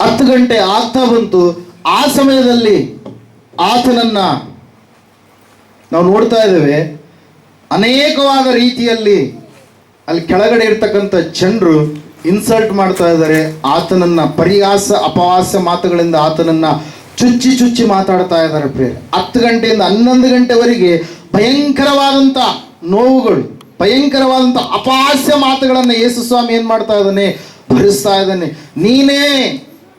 ಹತ್ತು ಗಂಟೆ ಆಗ್ತಾ ಬಂತು. ಆ ಸಮಯದಲ್ಲಿ ಆತನನ್ನ ನಾವು ನೋಡ್ತಾ ಇದ್ದೇವೆ. ಅನೇಕವಾದ ರೀತಿಯಲ್ಲಿ ಅಲ್ಲಿ ಕೆಳಗಡೆ ಇರ್ತಕ್ಕಂಥ ಜನರು ಇನ್ಸಲ್ಟ್ ಮಾಡ್ತಾ ಇದ್ದಾರೆ. ಆತನನ್ನ ಪರಿಹಾಸ, ಅಪಹಾಸ್ಯ ಮಾತುಗಳಿಂದ ಆತನನ್ನ ಚುಚ್ಚಿ ಚುಚ್ಚಿ ಮಾತಾಡ್ತಾ ಇದ್ದಾರೆ ಪ್ರಿಯ ಹತ್ತು ಗಂಟೆಯಿಂದ ಹನ್ನೊಂದು ಗಂಟೆವರೆಗೆ ಭಯಂಕರವಾದಂಥ ನೋವುಗಳು, ಭಯಂಕರವಾದಂಥ ಅಪಹಾಸ್ಯ ಮಾತುಗಳನ್ನು ಯೇಸು ಸ್ವಾಮಿ ಏನ್ ಮಾಡ್ತಾ ಇದ್ದಾನೆ? ಭರಿಸ್ತಾ ಇದ್ದಾನೆ. ನೀನೇ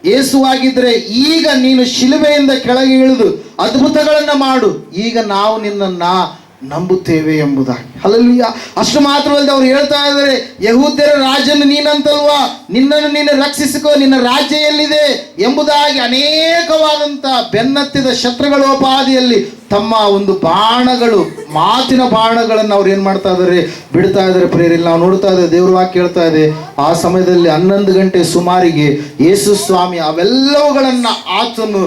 ಯೇಸುವಾಗಿದ್ರೆ ಈಗ ನೀನು ಶಿಲುಬೆಯಿಂದ ಕೆಳಗೆ ಇಳಿದು ಅದ್ಭುತಗಳನ್ನು ಮಾಡು. ಈಗ ನಾವು ನಿನ್ನನ್ನ ನಂಬುತ್ತೇವೆ ಎಂಬುದಾಗಿ. ಅಲ್ಲಲ್ಲಿಯ ಅಷ್ಟು ಮಾತ್ರವಲ್ಲದೆ ಅವ್ರು ಹೇಳ್ತಾ ಇದ್ದಾರೆ, ಯಹೂದ್ಯರ ರಾಜನು ನೀನಂತಲ್ವಾ? ನಿನ್ನನ್ನು ನೀನು ರಕ್ಷಿಸಿಕೋ, ನಿನ್ನ ರಾಜ್ಯ ಎಲ್ಲಿದೆ ಎಂಬುದಾಗಿ ಅನೇಕವಾದಂಥ ಬೆನ್ನತ್ತಿದ ಶತ್ರುಗಳೋಪಾದಿಯಲ್ಲಿ ತಮ್ಮ ಒಂದು ಬಾಣಗಳು, ಮಾತಿನ ಬಾಣಗಳನ್ನು ಅವ್ರು ಏನು ಮಾಡ್ತಾ ಇದ್ದಾರೆ, ಬಿಡ್ತಾ ಇದ್ದಾರೆ ಪ್ರೇರಿಲ್ಲ ನಾವು ನೋಡ್ತಾ ಇದ್ದೇವೆ, ದೇವ್ರ ವಾಕ್ಯ ಹೇಳ್ತಾ ಇದೆ, ಆ ಸಮಯದಲ್ಲಿ ಹನ್ನೊಂದು ಗಂಟೆ ಸುಮಾರಿಗೆ ಯೇಸು ಸ್ವಾಮಿ ಅವೆಲ್ಲವುಗಳನ್ನು ಆತನು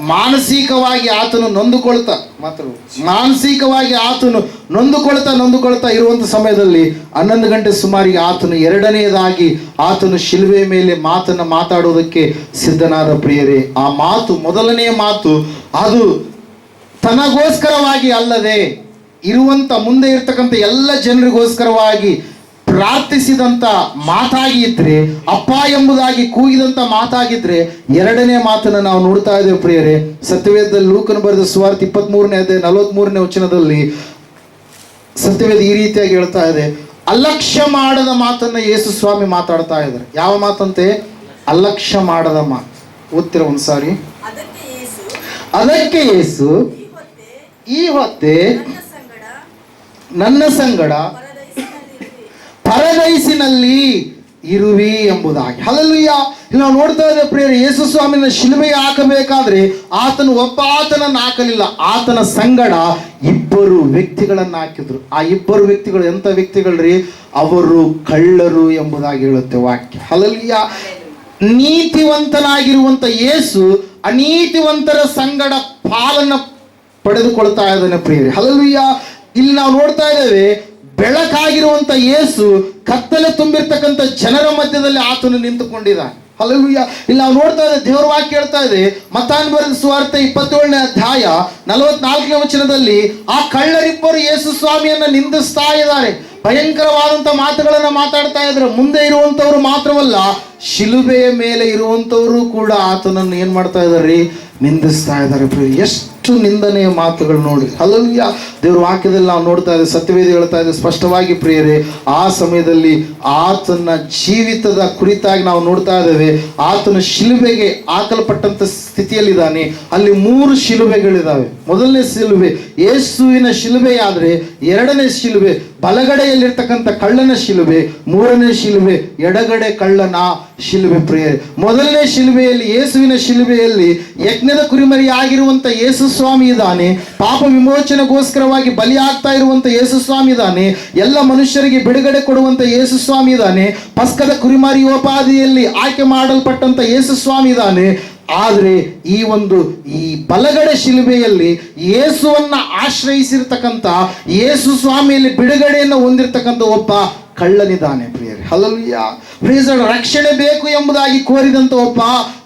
ಮಾನಸಿಕವಾಗಿ ಆತನು ನೊಂದುಕೊಳ್ತಾ ಮಾತ್ರ ಮಾನಸಿಕವಾಗಿ ಆತನು ನೊಂದುಕೊಳ್ತಾ ನೊಂದುಕೊಳ್ತಾ ಇರುವಂಥ ಸಮಯದಲ್ಲಿ ಹನ್ನೊಂದು ಗಂಟೆ ಸುಮಾರಿಗೆ ಆತನು ಎರಡನೆಯದಾಗಿ ಆತನು ಶಿಲ್ವೆ ಮೇಲೆ ಮಾತನ್ನು ಮಾತಾಡೋದಕ್ಕೆ ಸಿದ್ಧನಾದ ಪ್ರಿಯರೇ, ಆ ಮಾತು ಮೊದಲನೆಯ ಮಾತು, ಅದು ತನಗೋಸ್ಕರವಾಗಿ ಅಲ್ಲದೆ ಇರುವಂತ ಮುಂದೆ ಇರ್ತಕ್ಕಂಥ ಎಲ್ಲ ಜನರಿಗೋಸ್ಕರವಾಗಿ ಪ್ರಾರ್ಥಿಸಿದಂತ ಮಾತಾಗಿ ಇದ್ರೆ ಅಪ್ಪ ಎಂಬುದಾಗಿ ಕೂಗಿದಂತ ಮಾತಾಗಿದ್ರೆ ಎರಡನೇ ಮಾತನ್ನು ನಾವು ನೋಡ್ತಾ ಇದ್ದೇವೆ ಪ್ರಿಯರೇ. ಸತ್ಯವೇದ ಲೂಕನ್ ಬರೆದ ಸುವಾರ್ಥ ಇಪ್ಪತ್ತ್ ಮೂರನೇ ಅದೇ ನಲವತ್ಮೂರನೇ ವಚನದಲ್ಲಿ ಸತ್ಯವೇದ ಈ ರೀತಿಯಾಗಿ ಹೇಳ್ತಾ ಇದೆ. ಅಲಕ್ಷ್ಯ ಮಾಡದ ಮಾತನ್ನ ಯೇಸು ಸ್ವಾಮಿ ಮಾತಾಡ್ತಾ ಇದ್ದಾರೆ. ಯಾವ ಮಾತಂತೆ? ಅಲಕ್ಷ್ಯ ಮಾಡದ ಮಾತು. ಓದ್ತಿರ ಒಂದ್ಸಾರಿ? ಅದಕ್ಕೆ ಯೇಸು ಅದಕ್ಕೆ ಯೇಸು ಈ ಹೊತ್ತೆ ನನ್ನ ಸಂಗಡ. ಪರದೈಸಿನಲ್ಲಿ ಇರುವಿ ಎಂಬುದಾಗಿ. ಹಲಲುಯ್ಯ ಇಲ್ಲಿ ನಾವು ನೋಡ್ತಾ ಇದ್ದೇವೆ ಪ್ರಿಯರು, ಯೇಸು ಸ್ವಾಮಿನ ಶಿಲುಬೆ ಹಾಕಬೇಕಾದ್ರೆ ಆತನು ಒಬ್ಬ ಆತನನ್ನು ಹಾಕಲಿಲ್ಲ. ಆತನ ಸಂಗಡ ಇಬ್ಬರು ವ್ಯಕ್ತಿಗಳನ್ನು ಹಾಕಿದ್ರು. ಆ ಇಬ್ಬರು ವ್ಯಕ್ತಿಗಳು ಎಂತ ವ್ಯಕ್ತಿಗಳ್ರಿ? ಅವರು ಕಳ್ಳರು ಎಂಬುದಾಗಿ ಹೇಳುತ್ತೆ ವಾಕ್ಯ. ಹಲಲುಯ್ಯ ನೀತಿವಂತನಾಗಿರುವಂತ ಯೇಸು ಅನೀತಿವಂತರ ಸಂಗಡ ಪಾಲನ್ನು ಪಡೆದುಕೊಳ್ತಾ ಇದ್ದಾನೆ ಪ್ರಿಯರಿ. ಹಲಲುಯ್ಯ ಇಲ್ಲಿ ನಾವು ನೋಡ್ತಾ ಇದ್ದೇವೆ ಬೆಳಕಾಗಿರುವಂತ ಯೇಸು ಕತ್ತಲೆ ತುಂಬಿರ್ತಕ್ಕಂಥ ಜನರ ಮಧ್ಯದಲ್ಲಿ ಆತನು ನಿಂತುಕೊಂಡಿದ. ಅಲ್ಲೂಯ್ಯ ಇಲ್ಲಿ ನಾವು ನೋಡ್ತಾ ಇದ್ದೇವೆ, ದೇವರ ವಾಕ್ಯ ಹೇಳ್ತಾ ಇದೆ ಮತಾನ್ ಬರೆದ ಸುವಾರ್ಥ ಇಪ್ಪತ್ತೇಳನೇ ಅಧ್ಯಾಯ ನಲವತ್ನಾಲ್ಕನೇ ವಚನದಲ್ಲಿ, ಆ ಕಳ್ಳರಿಬ್ಬರು ಯೇಸು ಸ್ವಾಮಿಯನ್ನ ನಿಂದಿಸ್ತಾ ಇದ್ದಾರೆ. ಭಯಂಕರವಾದಂಥ ಮಾತುಗಳನ್ನು ಮಾತಾಡ್ತಾ ಇದ್ರು ಮುಂದೆ ಇರುವಂಥವ್ರು ಮಾತ್ರವಲ್ಲ, ಶಿಲುಬೆಯ ಮೇಲೆ ಇರುವಂತವರು ಕೂಡ ಆತನನ್ನು ಏನು ಮಾಡ್ತಾ ಇದ್ದಾರೆ? ನಿಂದಿಸ್ತಾ ಇದ್ದಾರೆ ಪ್ರಿಯ ಎಷ್ಟು ನಿಂದನೆಯ ಮಾತುಗಳು ನೋಡಿ. ಅಲ್ಲಲ್ಯ ದೇವ್ರ ವಾಕ್ಯದಲ್ಲಿ ನಾವು ನೋಡ್ತಾ ಇದ್ದೇವೆ, ಸತ್ಯವೇದಿ ಹೇಳ್ತಾ ಇದ್ದೇವೆ, ಸ್ಪಷ್ಟವಾಗಿ ಪ್ರಿಯರೇ, ಆ ಸಮಯದಲ್ಲಿ ಆತನ ಜೀವಿತದ ಕುರಿತಾಗಿ ನಾವು ನೋಡ್ತಾ ಇದ್ದೇವೆ, ಆತನ ಶಿಲುಬೆಗೆ ಹಾಕಲ್ಪಟ್ಟಂತ ಸ್ಥಿತಿಯಲ್ಲಿದ್ದಾನೆ. ಅಲ್ಲಿ ಮೂರು ಶಿಲುಬೆಗಳಿದ್ದಾವೆ. ಮೊದಲನೇ ಶಿಲುಬೆ, ಯೇಸುವಿನ ಶಿಲುಬೆಯಾದರೆ ಎರಡನೇ ಶಿಲುಬೆ ಬಲಗಡೆಯಲ್ಲಿರ್ತಕ್ಕಂಥ ಕಳ್ಳನ ಶಿಲುಬೆ, ಮೂರನೇ ಶಿಲುಬೆ, ಎಡಗಡೆ ಕಳ್ಳನ ಶಿಲುಬೆ ಪ್ರಿಯ ಮೊದಲನೇ ಶಿಲುಬೆಯಲ್ಲಿ, ಯೇಸುವಿನ ಶಿಲುಬೆಯಲ್ಲಿ ಯಜ್ಞದ ಕುರಿಮರಿ ಆಗಿರುವಂತ ಯೇಸು ಸ್ವಾಮಿ ಇದ್ದಾನೆ. ಪಾಪ ವಿಮೋಚನೆಗೋಸ್ಕರವಾಗಿ ಬಲಿಯಾಗ್ತಾ ಇರುವಂಥ ಯೇಸು ಸ್ವಾಮಿ ಇದ್ದಾನೆ. ಎಲ್ಲ ಮನುಷ್ಯರಿಗೆ ಬಿಡುಗಡೆ ಕೊಡುವಂತ ಯೇಸು ಸ್ವಾಮಿ ಇದ್ದಾನೆ. ಪಸ್ಕದ ಕುರಿಮರಿಯೋಪಾದಿಯಲ್ಲಿ ಆಯ್ಕೆ ಮಾಡಲ್ಪಟ್ಟಂತ ಯೇಸು ಸ್ವಾಮಿ ಇದ್ದಾನೆ. ಆದರೆ ಈ ಒಂದು ಈ ಬಲಗಡೆ ಶಿಲುಬೆಯಲ್ಲಿ ಯೇಸುವನ್ನ ಆಶ್ರಯಿಸಿರ್ತಕ್ಕಂಥ ಯೇಸು ಸ್ವಾಮಿಯಲ್ಲಿ ಬಿಡುಗಡೆಯನ್ನು ಹೊಂದಿರತಕ್ಕಂಥ ಒಬ್ಬ ಕಳ್ಳನಿದ್ದಾನೆ ಪ್ರಿಯರಿ. ಹಲಲ್ಯ ಪ್ರಿಯಸ ರಕ್ಷಣೆ ಬೇಕು ಎಂಬುದಾಗಿ ಕೋರಿದಂಥ ಒಬ್ಬ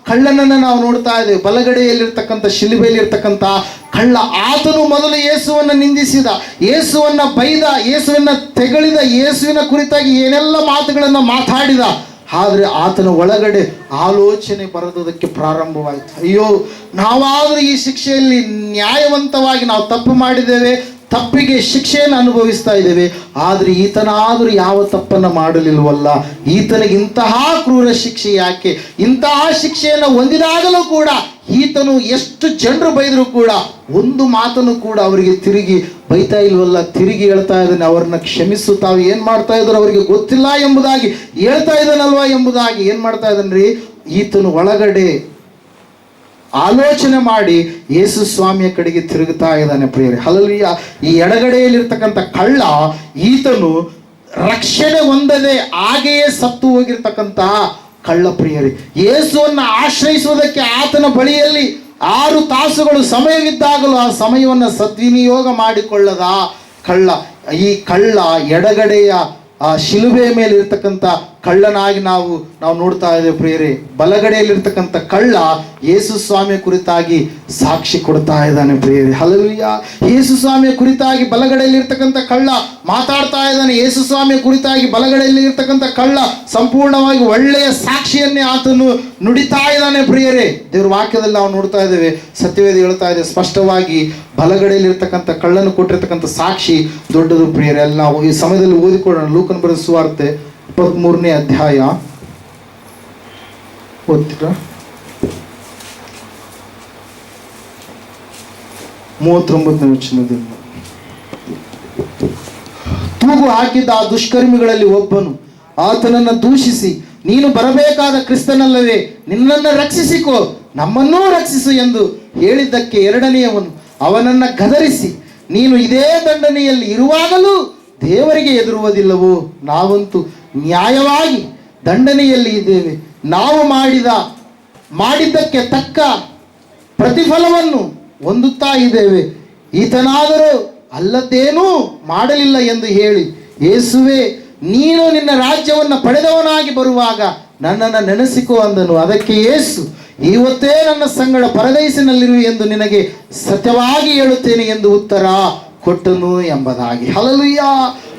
ಕಳ್ಳನನ್ನು ನಾವು ನೋಡ್ತಾ ಇದ್ದೇವೆ. ಬಲಗಡೆಯಲ್ಲಿರ್ತಕ್ಕಂಥ, ಶಿಲುಬೆಯಲ್ಲಿರ್ತಕ್ಕಂಥ ಕಳ್ಳ. ಆತನು ಮೊದಲು ಯೇಸುವನ್ನ ನಿಂದಿಸಿದ. ಯೇಸುವನ್ನ ಬೈದ. ಯೇಸುವನ್ನ ತೆಗಳಿದ. ಯೇಸುವಿನ ಕುರಿತಾಗಿ ಏನೆಲ್ಲ ಮಾತುಗಳನ್ನು ಮಾತಾಡಿದ. ಆದರೆ ಆತನ ಒಳಗಡೆ ಆಲೋಚನೆ ಬರೋದಕ್ಕೆ ಪ್ರಾರಂಭವಾಯಿತು. ಅಯ್ಯೋ, ನಾವಾದರೂ ಈ ಶಿಕ್ಷೆಯಲ್ಲಿ ನ್ಯಾಯವಂತವಾಗಿ ನಾವು ತಪ್ಪು ಮಾಡಿದ್ದೇವೆ, ತಪ್ಪಿಗೆ ಶಿಕ್ಷೆಯನ್ನು ಅನುಭವಿಸ್ತಾ ಇದ್ದೇವೆ, ಆದರೆ ಈತನಾದರೂ ಯಾವ ತಪ್ಪನ್ನು ಮಾಡಲಿಲ್ವಲ್ಲ? ಈತನಿಗೆ ಇಂತಹ ಕ್ರೂರ ಶಿಕ್ಷೆ ಯಾಕೆ? ಇಂತಹ ಶಿಕ್ಷೆಯನ್ನು ಹೊಂದಿದಾಗಲೂ ಕೂಡ ಈತನು ಎಷ್ಟು ಜನರು ಬೈದರೂ ಕೂಡ ಒಂದು ಮಾತನ್ನು ಕೂಡ ಅವರಿಗೆ ತಿರುಗಿ ಬೈತಾ ಇಲ್ವಲ್ಲ, ತಿರುಗಿ ಹೇಳ್ತಾ ಇದ್ದಾನೆ, ಅವ್ರನ್ನ ಕ್ಷಮಿಸು ತಾವು ಏನ್ ಮಾಡ್ತಾ ಇದ್ರು ಅವರಿಗೆ ಗೊತ್ತಿಲ್ಲ ಎಂಬುದಾಗಿ, ಹೇಳ್ತಾ ಇದ್ದಾನಲ್ವಾ ಎಂಬುದಾಗಿ ಏನ್ ಮಾಡ್ತಾ ಇದ್ದಾನ್ರಿ? ಈತನು ಒಳಗಡೆ ಆಲೋಚನೆ ಮಾಡಿ ಯೇಸು ಸ್ವಾಮಿಯ ಕಡೆಗೆ ತಿರುಗುತ್ತಾ ಇದ್ದಾನೆ ಪ್ರಿಯರಿ. ಹಲಲಿಯ ಈ ಎಡಗಡೆಯಲ್ಲಿರ್ತಕ್ಕಂಥ ಕಳ್ಳ ಈತನು ರಕ್ಷಣೆ ಹೊಂದದೆ ಹಾಗೆಯೇ ಸತ್ತು ಹೋಗಿರ್ತಕ್ಕಂತಹ ಕಳ್ಳ ಪ್ರಿಯರಿ. ಯೇಸುವನ್ನು ಆಶ್ರಯಿಸುವುದಕ್ಕೆ ಆತನ ಬಳಿಯಲ್ಲಿ ಆರು ತಾಸುಗಳು ಸಮಯವಿದ್ದಾಗಲೂ ಆ ಸಮಯವನ್ನು ಸದ್ವಿನಿಯೋಗ ಮಾಡಿಕೊಳ್ಳದ ಕಳ್ಳ. ಈ ಕಳ್ಳ ಎಡಗಡೆಯ ಆ ಶಿಲುಬೆಯ ಮೇಲೆ ಇರ್ತಕ್ಕಂಥ ಕಳ್ಳನಾಗಿ ನಾವು ನಾವು ನೋಡ್ತಾ ಇದ್ದೇವೆ ಪ್ರಿಯರೇ. ಬಲಗಡೆಯಲ್ಲಿರ್ತಕ್ಕಂಥ ಕಳ್ಳ ಯೇಸು ಸ್ವಾಮಿಯ ಕುರಿತಾಗಿ ಸಾಕ್ಷಿ ಕೊಡ್ತಾ ಇದ್ದಾನೆ ಪ್ರಿಯರೇ. ಹಲವಿಯ ಯೇಸು ಸ್ವಾಮಿಯ ಕುರಿತಾಗಿ ಬಲಗಡೆಯಲ್ಲಿರ್ತಕ್ಕಂಥ ಕಳ್ಳ ಮಾತಾಡ್ತಾ ಇದ್ದಾನೆ. ಯೇಸು ಸ್ವಾಮಿಯ ಕುರಿತಾಗಿ ಬಲಗಡೆಯಲ್ಲಿ ಇರ್ತಕ್ಕಂಥ ಕಳ್ಳ ಸಂಪೂರ್ಣವಾಗಿ ಒಳ್ಳೆಯ ಸಾಕ್ಷಿಯನ್ನೇ ಆತನು ನುಡಿತಾ ಇದ್ದಾನೆ ಪ್ರಿಯರೇ. ದೇವ್ರ ವಾಕ್ಯದಲ್ಲಿ ನಾವು ನೋಡ್ತಾ ಇದ್ದೇವೆ. ಸತ್ಯವೇದ ಹೇಳ್ತಾ ಇದೆ, ಸ್ಪಷ್ಟವಾಗಿ ಬಲಗಡೆಯಲ್ಲಿರ್ತಕ್ಕಂಥ ಕಳ್ಳನ್ನು ಕೊಟ್ಟಿರ್ತಕ್ಕಂಥ ಸಾಕ್ಷಿ ದೊಡ್ಡದು ಪ್ರಿಯರೇ. ಅಲ್ಲಿ ನಾವು ಈ ಸಮಯದಲ್ಲಿ ಓದಿಕೊಳ್ಳೋಣ. ಲೂಕನ್ ಬರೆದ ಸುವಾರ್ತೆ ಇಪ್ಪತ್ತ್ಮೂರನೇ ಅಧ್ಯಾಯ. ಓದ್ತೀರಾ? ಮೂವತ್ತೊಂಬತ್ತನೇ ವಚನದಿಂದ. ತೂಗು ಹಾಕಿದ್ದ ಆ ದುಷ್ಕರ್ಮಿಗಳಲ್ಲಿ ಒಬ್ಬನು, ಆತನನ್ನು ದೂಷಿಸಿ, ನೀನು ಬರಬೇಕಾದ ಕ್ರಿಸ್ತನಲ್ಲವೇ ನಿನ್ನನ್ನು ರಕ್ಷಿಸಿಕೋ, ನಮ್ಮನ್ನೂ ರಕ್ಷಿಸು ಎಂದು ಹೇಳಿದ್ದಕ್ಕೆ ಎರಡನೆಯವನು, ಅವನನ್ನು ಗದರಿಸಿ, ನೀನು ಇದೇ ದಂಡನೆಯಲ್ಲಿ ಇರುವಾಗಲೂ ದೇವರಿಗೆ ಎದುರುವುದಿಲ್ಲವೋ ನಾವಂತೂ ನ್ಯಾಯವಾಗಿ ದಂಡನೆಯಲ್ಲಿ ಇದ್ದೇವೆ. ನಾವು ಮಾಡಿದ, ಮಾಡಿದ್ದಕ್ಕೆ ತಕ್ಕ ಪ್ರತಿಫಲವನ್ನು ಹೊಂದುತ್ತಾ ಇದ್ದೇವೆ. ಈತನಾದರೂ ಅಲ್ಲದ್ದೇನೂ ಮಾಡಲಿಲ್ಲ ಎಂದು ಹೇಳಿ, ಯೇಸುವೆ, ನೀನು ನಿನ್ನ ರಾಜ್ಯವನ್ನು ಪಡೆದವನಾಗಿ ಬರುವಾಗ ನನ್ನನ್ನು ನೆನೆಸಿಕೋ ಅಂದನು. ಅದಕ್ಕೆ ಯೇಸು, ಇವತ್ತೇ ನನ್ನ ಸಂಗಡ ಪರದೈಸಿನಲ್ಲಿರು ಎಂದು ನಿನಗೆ ಸತ್ಯವಾಗಿ ಹೇಳುತ್ತೇನೆ ಎಂದು ಉತ್ತರ ಕೊಟ್ಟನು ಎಂಬುದಾಗಿ. ಹಲಲುಯ್ಯ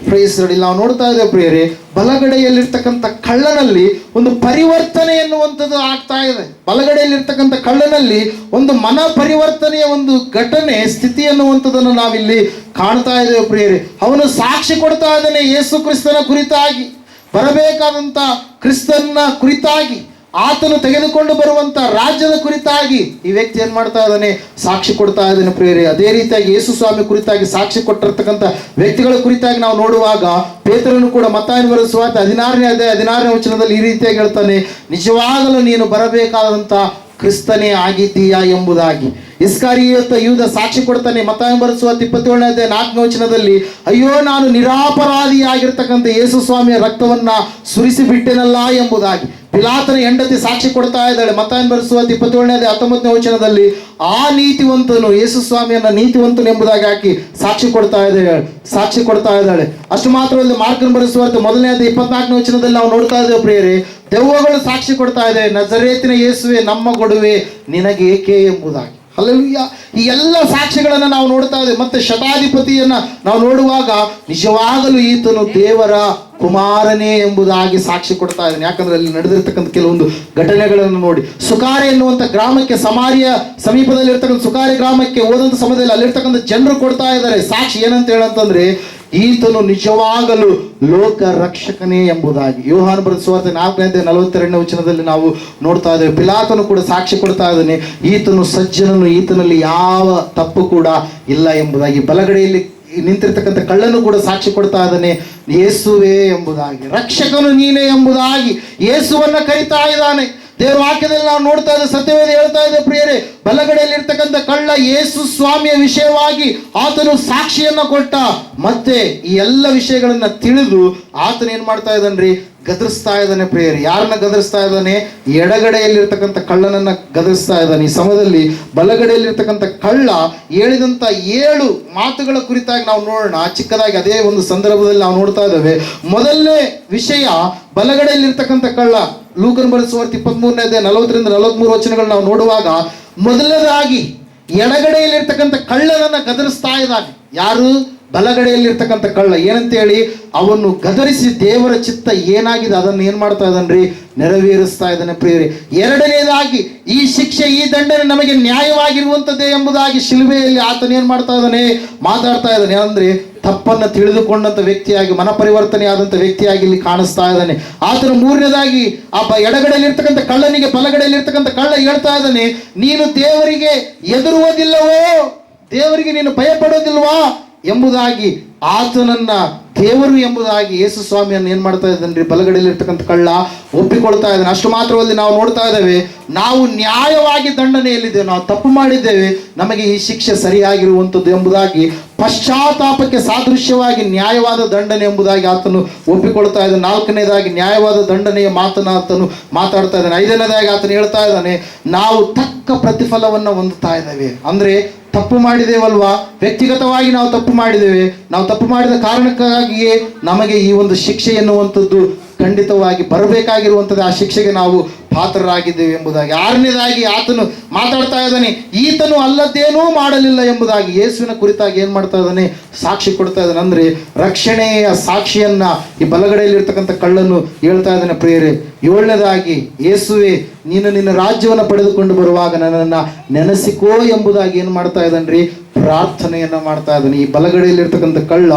ಪ್ರೈಸ್ ನಾವು ನೋಡ್ತಾ ಇದ್ದೇವೆ ಪ್ರಿಯರೇ, ಬಲಗಡೆಯಲ್ಲಿರ್ತಕ್ಕಂಥ ಕಳ್ಳನಲ್ಲಿ ಒಂದು ಪರಿವರ್ತನೆ ಎನ್ನುವಂಥದ್ದು ಆಗ್ತಾ ಇದೆ. ಬಲಗಡೆಯಲ್ಲಿರ್ತಕ್ಕಂಥ ಕಳ್ಳನಲ್ಲಿ ಒಂದು ಮನ ಪರಿವರ್ತನೆಯ ಒಂದು ಘಟನೆ, ಸ್ಥಿತಿ ಎನ್ನುವಂಥದ್ದನ್ನು ನಾವಿಲ್ಲಿ ಕಾಣ್ತಾ ಇದ್ದೇವೆ ಪ್ರಿಯರೇ. ಅವನು ಸಾಕ್ಷಿ ಕೊಡ್ತಾ ಇದ್ದಾನೆ ಯೇಸು ಕ್ರಿಸ್ತನ ಕುರಿತಾಗಿ. ಬರಬೇಕಾದಂಥ ಕ್ರಿಸ್ತನ ಕುರಿತಾಗಿ. ಆತನು ತೆಗೆದುಕೊಂಡು ಬರುವಂತ ರಾಜ್ಯದ ಕುರಿತಾಗಿ ಈ ವ್ಯಕ್ತಿ ಏನ್ ಮಾಡ್ತಾ ಇದ್ದಾನೆ? ಸಾಕ್ಷಿ ಕೊಡ್ತಾ ಇದ್ದಾನೆ ಪ್ರೇರೆ ಅದೇ ರೀತಿಯಾಗಿ ಯೇಸು ಸ್ವಾಮಿ ಕುರಿತಾಗಿ ಸಾಕ್ಷಿ ಕೊಟ್ಟಿರ್ತಕ್ಕಂಥ ವ್ಯಕ್ತಿಗಳ ಕುರಿತಾಗಿ ನಾವು ನೋಡುವಾಗ ಪೇತ್ರನು ಕೂಡ ಮತ್ತಾಯನ ಬರೆಸುವಾತ ಹದಿನಾರನೇ ಅದೇ ಹದಿನಾರನೇ ವಚನದಲ್ಲಿ ಈ ರೀತಿಯಾಗಿ ಹೇಳ್ತಾನೆ, ನಿಜವಾಗಲೂ ನೀನು ಬರಬೇಕಾದಂತ ಕ್ರಿಸ್ತನೇ ಆಗಿದ್ದೀಯಾ ಎಂಬುದಾಗಿ. ಇಸ್ಕಾರಿಯತ್ತ ಯೂದ ಸಾಕ್ಷಿ ಕೊಡ್ತಾನೆ. ಮತ ಬರೆಸುವ ಇಪ್ಪತ್ತೇಳನೇ ಅಧ್ಯಾಯ ನಾಲ್ಕನೇ ವಚನದಲ್ಲಿ, ಅಯ್ಯೋ, ನಾನು ನಿರಾಪರಾಧಿಯಾಗಿರ್ತಕ್ಕಂಥ ಯೇಸು ಸ್ವಾಮಿಯ ರಕ್ತವನ್ನ ಸುರಿಸಿ ಬಿಟ್ಟೆನಲ್ಲ ಎಂಬುದಾಗಿ. ಪಿಲಾತನ ಹೆಂಡತಿ ಸಾಕ್ಷಿ ಕೊಡ್ತಾ ಇದ್ದಾಳೆ. ಬರೆಸುವ ಇಪ್ಪತ್ತೇಳನೇ ಅಧ್ಯಾಯ ಹತ್ತೊಂಬತ್ತನೇ ವಚನದಲ್ಲಿ, ಆ ನೀತಿವಂತನು, ಯೇಸು ಸ್ವಾಮಿಯನ್ನ ನೀತಿವಂತನು ಎಂಬುದಾಗಿ ಹಾಕಿ ಸಾಕ್ಷಿ ಕೊಡ್ತಾ ಇದ್ದಾಳೆ, ಸಾಕ್ಷಿ ಕೊಡ್ತಾ ಇದ್ದಾಳೆ. ಅಷ್ಟು ಮಾತ್ರವಲ್ಲದೆ ಮಾರ್ಕನ್ ಬರೆಸುವ ಮೊದಲನೇ ಅದೇ ಇಪ್ಪತ್ನಾಲ್ಕನೇ ವಚನದಲ್ಲಿ ನಾವು ನೋಡ್ತಾ ಇದ್ದೇವೆ ಪ್ರಿಯರೇ, ದೆವ್ವಗಳು ಸಾಕ್ಷಿ ಕೊಡ್ತಾ ಇದೆ ನಜರೇತಿನ ಯೇಸುವೆ, ನಮ್ಮ ಗೊಡುವೆ ಏಕೆ ಎಂಬುದಾಗಿ. ಅಲ್ಲೂಯ್ಯ ಈ ಎಲ್ಲ ಸಾಕ್ಷಿಗಳನ್ನು ನಾವು ನೋಡ್ತಾ ಇದ್ದೇವೆ. ಮತ್ತೆ ಶತಾಧಿಪತಿಯನ್ನ ನಾವು ನೋಡುವಾಗ ನಿಜವಾಗಲೂ ಈತನು ದೇವರ ಕುಮಾರನೇ ಎಂಬುದಾಗಿ ಸಾಕ್ಷಿ ಕೊಡ್ತಾ ಇದ್ದಾನೆ. ಯಾಕಂದ್ರೆ ಅಲ್ಲಿ ನಡೆದಿರ್ತಕ್ಕಂಥ ಕೆಲವೊಂದು ಘಟನೆಗಳನ್ನು ನೋಡಿ. ಸುಕಾರಿ ಎನ್ನುವಂಥ ಗ್ರಾಮಕ್ಕೆ ಸಮಾರಿಯ ಸಮೀಪದಲ್ಲಿ ಇರ್ತಕ್ಕಂಥ ಸುಕಾರಿ ಗ್ರಾಮಕ್ಕೆ ಹೋದಂಥ ಸಮಯದಲ್ಲಿ ಅಲ್ಲಿರ್ತಕ್ಕಂಥ ಜನರು ಕೊಡ್ತಾ ಇದ್ದಾರೆ. ಸಾಕ್ಷಿ ಏನಂತ ಹೇಳಂತಂದ್ರೆ ಈತನು ನಿಜವಾಗಲು ಲೋಕ ರಕ್ಷಕನೇ ಎಂಬುದಾಗಿ. ಯೋಹಾನ ಬರೆದ ಸುವಾರ್ತೆ ನಾಲ್ಕನೇ ನಲವತ್ತೆರಡನೇ ವಚನದಲ್ಲಿ ನಾವು ನೋಡ್ತಾ ಇದ್ದೇವೆ. ಪಿಲಾತನು ಕೂಡ ಸಾಕ್ಷಿ ಕೊಡ್ತಾ ಇದ್ದಾನೆ, ಈತನು ಸಜ್ಜನನು ಈತನಲ್ಲಿ ಯಾವ ತಪ್ಪು ಕೂಡ ಇಲ್ಲ ಎಂಬುದಾಗಿ. ಬಲಗಡೆಯಲ್ಲಿ ನಿಂತಿರ್ತಕ್ಕಂಥ ಕಳ್ಳನು ಕೂಡ ಸಾಕ್ಷಿ ಕೊಡ್ತಾ ಇದ್ದಾನೆ, ಯೇಸುವೇ ಎಂಬುದಾಗಿ. ರಕ್ಷಕನು ನೀನೇ ಎಂಬುದಾಗಿ ಯೇಸುವನ್ನ ಕರಿತಾ ಇದ್ದಾನೆ. ದೇವರ ವಾಕ್ಯದಲ್ಲಿ ನಾವು ನೋಡ್ತಾ ಇದ್ದ ಸತ್ಯವೇದ ಹೇಳ್ತಾ ಇದೆ, ಪ್ರಿಯರೇ ಬಲಗಡೆಯಲ್ಲಿ ಇರ್ತಕ್ಕಂಥ ಕಳ್ಳ ಯೇಸು ಸ್ವಾಮಿಯ ವಿಷಯವಾಗಿ ಆತನು ಸಾಕ್ಷಿಯನ್ನ ಕೊಟ್ಟ. ಮತ್ತೆ ಈ ಎಲ್ಲ ವಿಷಯಗಳನ್ನ ತಿಳಿದು ಆತನ ಏನ್ ಮಾಡ್ತಾ ಇದ್ದಾನ್ರಿ? ಗದರಿಸ್ತಾ ಇದ್ದಾನೆ, ಪ್ರೇಯರ್. ಯಾರನ್ನ ಗದರಿಸ್ತಾ ಇದ್ದಾನೆ? ಎಡಗಡೆಯಲ್ಲಿರ್ತಕ್ಕಂಥ ಕಳ್ಳನನ್ನ ಗದರಿಸ್ತಾ ಇದ್ದಾನೆ. ಈ ಸಮಯದಲ್ಲಿ ಬಲಗಡೆಯಲ್ಲಿರ್ತಕ್ಕಂಥ ಕಳ್ಳ ಹೇಳಿದಂತ ಏಳು ಮಾತುಗಳ ಕುರಿತಾಗಿ ನಾವು ನೋಡೋಣ. ಚಿಕ್ಕದಾಗಿ ಅದೇ ಒಂದು ಸಂದರ್ಭದಲ್ಲಿ ನಾವು ನೋಡ್ತಾ ಇದ್ದೇವೆ. ಮೊದಲನೇ ವಿಷಯ, ಬಲಗಡೆಯಲ್ಲಿರ್ತಕ್ಕಂಥ ಕಳ್ಳ. ಲೂಕನ್ ಬರೆಸುವರ್ತಿ ಇಪ್ಪತ್ಮೂರನೇ ನಲವತ್ತರಿಂದ ನಲವತ್ಮೂರು ವಚನಗಳು ನಾವು ನೋಡುವಾಗ ಮೊದಲನೇದಾಗಿ ಎಡಗಡೆಯಲ್ಲಿರ್ತಕ್ಕಂಥ ಕಳ್ಳನನ್ನ ಗದರಿಸ್ತಾ ಇದ್ದಾಗ ಯಾರು? ಬಲಗಡೆಯಲ್ಲಿರ್ತಕ್ಕಂಥ ಕಳ್ಳ. ಏನಂತ ಹೇಳಿ ಅವನ್ನು ಗದರಿಸಿ ದೇವರ ಚಿತ್ತ ಏನಾಗಿದೆ ಅದನ್ನು ಏನು ಮಾಡ್ತಾ ಇದ್ದಾನ್ರಿ? ನೆರವೇರಿಸ್ತಾ ಇದ್ದಾನೆ ಪ್ರಿಯರಿ. ಎರಡನೇದಾಗಿ, ಈ ಶಿಕ್ಷೆ, ಈ ದಂಡನೆ ನಮಗೆ ನ್ಯಾಯವಾಗಿರುವಂಥದ್ದೇ ಎಂಬುದಾಗಿ ಶಿಲುಬೆಯಲ್ಲಿ ಆತನ ಮಾಡ್ತಾ ಇದ್ದಾನೆ? ಮಾತಾಡ್ತಾ ಇದ್ದಾನೆ. ಅಂದ್ರೆ ತಪ್ಪನ್ನು ತಿಳಿದುಕೊಂಡಂತ ವ್ಯಕ್ತಿಯಾಗಿ ಮನ ಪರಿವರ್ತನೆ ಆದಂತ ವ್ಯಕ್ತಿಯಾಗಿ ಇಲ್ಲಿ ಕಾಣಿಸ್ತಾ ಇದ್ದಾನೆ. ಆತನ ಮೂರನೇದಾಗಿ ಆ ಎಡಗಡೆಯಲ್ಲಿರ್ತಕ್ಕಂಥ ಕಳ್ಳನಿಗೆ ಬಲಗಡೆಯಲ್ಲಿರ್ತಕ್ಕಂಥ ಕಳ್ಳ ಹೇಳ್ತಾ ಇದ್ದಾನೆ, ನೀನು ದೇವರಿಗೆ ಎದುರುವುದಿಲ್ಲವೋ, ದೇವರಿಗೆ ನೀನು ಭಯಪಡೋದಿಲ್ವಾ ಎಂಬುದಾಗಿ ಆತನನ್ನ ದೇವರು ಎಂಬುದಾಗಿ ಯೇಸು ಸ್ವಾಮಿಯನ್ನು ಏನು ಮಾಡ್ತಾ ಇದ್ದಾನೆ? ಬಲಗಡೆಯಲ್ಲಿರ್ತಕ್ಕಂಥ ಕಳ್ಳ ಒಪ್ಪಿಕೊಳ್ತಾ ಇದ್ದಾನೆ. ಅಷ್ಟು ಮಾತ್ರವಲ್ಲಿ ನಾವು ನೋಡ್ತಾ ಇದ್ದೇವೆ, ನಾವು ನ್ಯಾಯವಾಗಿ ದಂಡನೆಯಲ್ಲಿದ್ದೇವೆ, ನಾವು ತಪ್ಪು ಮಾಡಿದ್ದೇವೆ, ನಮಗೆ ಈ ಶಿಕ್ಷೆ ಸರಿಯಾಗಿರುವಂಥದ್ದು ಎಂಬುದಾಗಿ ಪಶ್ಚಾತ್ತಾಪಕ್ಕೆ ಸಾದೃಶ್ಯವಾಗಿ ನ್ಯಾಯವಾದ ದಂಡನೆ ಎಂಬುದಾಗಿ ಆತನು ಒಪ್ಪಿಕೊಳ್ತಾ ಇದ್ದಾನೆ. ನಾಲ್ಕನೇದಾಗಿ ನ್ಯಾಯವಾದ ದಂಡನೆಯ ಮಾತನ್ನ ಆತನು ಮಾತಾಡ್ತಾ ಇದ್ದಾನೆ. ಐದನೇದಾಗಿ ಆತನು ಹೇಳ್ತಾ ಇದ್ದಾನೆ, ನಾವು ತಕ್ಕ ಪ್ರತಿಫಲವನ್ನು ಹೊಂದುತ್ತಾ ಇದ್ದೇವೆ. ಅಂದ್ರೆ ತಪ್ಪು ಮಾಡಿದೇವಲ್ವಾ? ವ್ಯಕ್ತಿಗತವಾಗಿ ನಾವು ತಪ್ಪು ಮಾಡಿದ್ದೇವೆ. ನಾವು ತಪ್ಪು ಮಾಡಿದ ಕಾರಣಕ್ಕಾಗಿಯೇ ನಮಗೆ ಈ ಒಂದು ಶಿಕ್ಷೆ ಎನ್ನುವಂಥದ್ದು ಖಂಡಿತವಾಗಿ ಬರಬೇಕಾಗಿರುವಂಥದ್ದು ಆ ಶಿಕ್ಷೆಗೆ ನಾವು ಪಾತ್ರರಾಗಿದ್ದೇವೆ ಎಂಬುದಾಗಿ. ಆರನೇದಾಗಿ ಆತನು ಮಾತಾಡ್ತಾ ಇದ್ದಾನೆ, ಈತನು ಅಲ್ಲದ್ದೇನೂ ಮಾಡಲಿಲ್ಲ ಎಂಬುದಾಗಿ. ಯೇಸುವಿನ ಕುರಿತಾಗಿ ಏನು ಮಾಡ್ತಾ ಇದ್ದಾನೆ? ಸಾಕ್ಷಿ ಕೊಡ್ತಾ ಇದ್ದಾನೆ. ಅಂದರೆ ರಕ್ಷಣೆಯ ಸಾಕ್ಷಿಯನ್ನು ಈ ಬಲಗಡೆಯಲ್ಲಿರ್ತಕ್ಕಂಥ ಕಳ್ಳನ್ನು ಹೇಳ್ತಾ ಇದ್ದಾನೆ, ಪ್ರಿಯರೇ, ಏಳನೇದಾಗಿ ಯೇಸುವೆ, ನೀನು ನಿನ್ನ ರಾಜ್ಯವನ್ನು ಪಡೆದುಕೊಂಡು ಬರುವಾಗ ನನ್ನನ್ನು ನೆನೆಸಿಕೋ ಎಂಬುದಾಗಿ ಏನು ಮಾಡ್ತಾ ಇದ್ದಾನೆ ರೀ ಪ್ರಾರ್ಥನೆಯನ್ನು ಮಾಡ್ತಾ ಇದ್ದಾನೆ. ಈ ಬಲಗಡೆಯಲ್ಲಿರ್ತಕ್ಕಂಥ ಕಳ್ಳ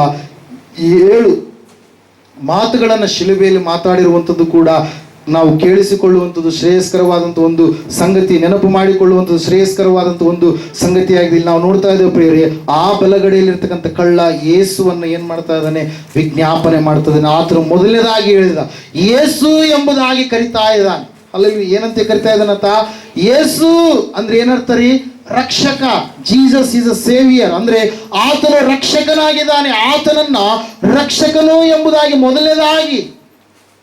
ಏಳು ಮಾತುಗಳನ್ನು ಶಿಲುಬೆಯಲ್ಲಿ ಮಾತಾಡಿರುವಂಥದ್ದು ಕೂಡ ನಾವು ಕೇಳಿಸಿಕೊಳ್ಳುವಂಥದ್ದು ಶ್ರೇಯಸ್ಕರವಾದಂಥ ಒಂದು ಸಂಗತಿ, ನೆನಪು ಮಾಡಿಕೊಳ್ಳುವಂಥದ್ದು ಶ್ರೇಯಸ್ಕರವಾದಂಥ ಒಂದು ಸಂಗತಿಯಾಗಿದೆ. ಇಲ್ಲಿ ನಾವು ನೋಡ್ತಾ ಇದ್ದೇವೆ ಪ್ರಿಯರೇ, ಆ ಬಲಗಡೆಯಲ್ಲಿರ್ತಕ್ಕಂಥ ಕಳ್ಳ ಯೇಸುವನ್ನು ಏನು ಮಾಡ್ತಾ ಇದ್ದಾನೆ? ವಿಜ್ಞಾಪನೆ ಮಾಡ್ತಾ ಇದ್ದಾನೆ. ಆತನು ಮೊದಲನೇದಾಗಿ ಹೇಳಿದ, ಯೇಸು ಎಂಬುದಾಗಿ ಕರಿತಾ ಇದ್ದಾನೆ. ಅಲ್ಲಿ ಏನಂತೆ ಕರಿತಾ ಇದ್ದಾನಂತ? ಯೇಸು ಅಂದ್ರೆ ಏನರ್ಥ ರೀ? ರಕ್ಷಕ. ಜೀಸಸ್ ಇಸ್ ಅ ಸೇವಿಯರ್ ಅಂದ್ರೆ ಆತನು ರಕ್ಷಕನಾಗಿದ್ದಾನೆ. ಆತನನ್ನ ರಕ್ಷಕನು ಎಂಬುದಾಗಿ ಮೊದಲನೇದಾಗಿ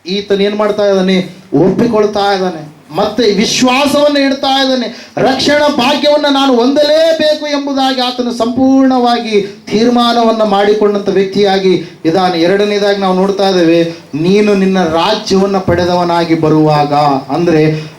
ಈತನ ಏನ್ ಮಾಡ್ತಾ ಇದ್ದಾನೆ? ಒಪ್ಪಿಕೊಳ್ತಾ ಇದ್ದಾನೆ. ಮತ್ತೆ ವಿಶ್ವಾಸವನ್ನು ಇಡ್ತಾ ಇದ್ದಾನೆ. ರಕ್ಷಣಾ ಭಾಗ್ಯವನ್ನ ನಾನು ಹೊಂದಲೇಬೇಕು ಎಂಬುದಾಗಿ ಆತನು ಸಂಪೂರ್ಣವಾಗಿ ತೀರ್ಮಾನವನ್ನ ಮಾಡಿಕೊಂಡಂತ ವ್ಯಕ್ತಿಯಾಗಿ ಇದಾನೆ ಎರಡನೇದಾಗಿ ನಾವು ನೋಡ್ತಾ ಇದ್ದೇವೆ, ನೀನು ನಿನ್ನ ರಾಜ್ಯವನ್ನ ಪಡೆದವನಾಗಿ ಬರುವಾಗ, ಅಂದ್ರೆ